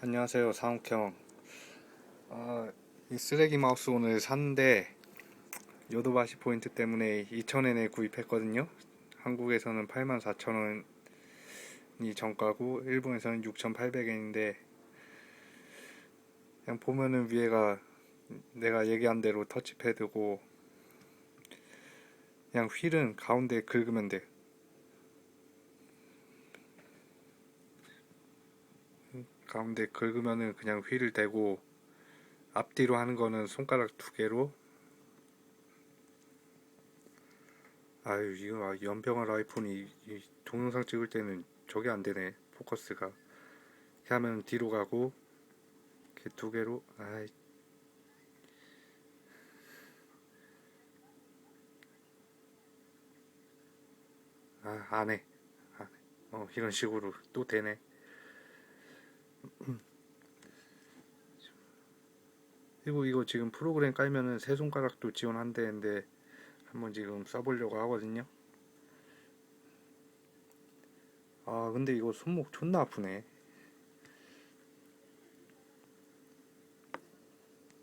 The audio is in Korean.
안녕하세요 상욱형. 아, 이 쓰레기 마우스 오늘 샀는데 요도바시 포인트 때문에 2,000엔에 구입했거든요. 한국에서는 84,000원이 정가고 일본에서는 6,800엔인데 그냥 보면은 위에가 내가 얘기한 대로 터치패드고 그냥 휠은 가운데 긁으면 돼 가운데 긁으면은 그냥 휠을 대고 앞뒤로 하는 거는 손가락 두 개로. 아유 이거 아, 연병할 아이폰이 이 동영상 찍을 때는 저게 안 되네 포커스가. 이렇게 하면 뒤로 가고 이렇게 두 개로. 아이. 아 안 해. 안 해. 어 이런 식으로 또 되네 그리고 이거 지금 프로그램 깔면은 세 손가락도 지원한대는데 한번 지금 써보려고 하거든요. 아 근데 이거 손목 존나 아프네.